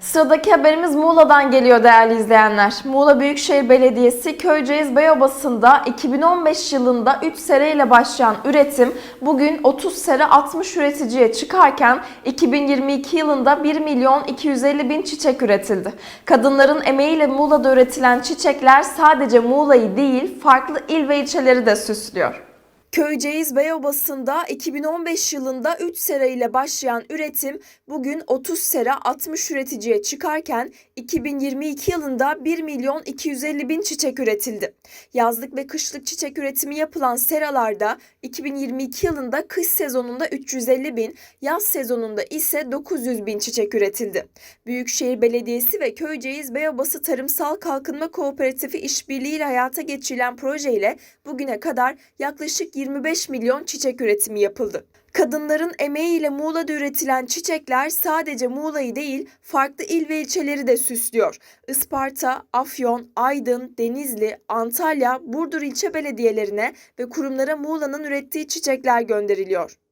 Sıradaki haberimiz Muğla'dan geliyor değerli izleyenler. Muğla Büyükşehir Belediyesi Köyceğiz Beyobası'nda 2015 yılında 3 sereyle başlayan üretim bugün 30 sere 60 üreticiye çıkarken 2022 yılında 1 milyon 250 bin çiçek üretildi. Kadınların emeğiyle Muğla'da üretilen çiçekler sadece Muğla'yı değil farklı il ve ilçeleri de süslüyor. Köyceğiz Beyobası'nda 2015 yılında 3 sera ile başlayan üretim bugün 30 sera 60 üreticiye çıkarken 2022 yılında 1 milyon 250 bin çiçek üretildi. Yazlık ve kışlık çiçek üretimi yapılan seralarda 2022 yılında kış sezonunda 350 bin, yaz sezonunda ise 900 bin çiçek üretildi. Büyükşehir Belediyesi ve Köyceğiz Beyobası Tarımsal Kalkınma Kooperatifi işbirliğiyle hayata geçirilen projeyle bugüne kadar yaklaşık 25 milyon çiçek üretimi yapıldı. Kadınların emeğiyle Muğla'da üretilen çiçekler sadece Muğla'yı değil farklı il ve ilçeleri de süslüyor. Isparta, Afyon, Aydın, Denizli, Antalya, Burdur ilçe belediyelerine ve kurumlara Muğla'nın ürettiği çiçekler gönderiliyor.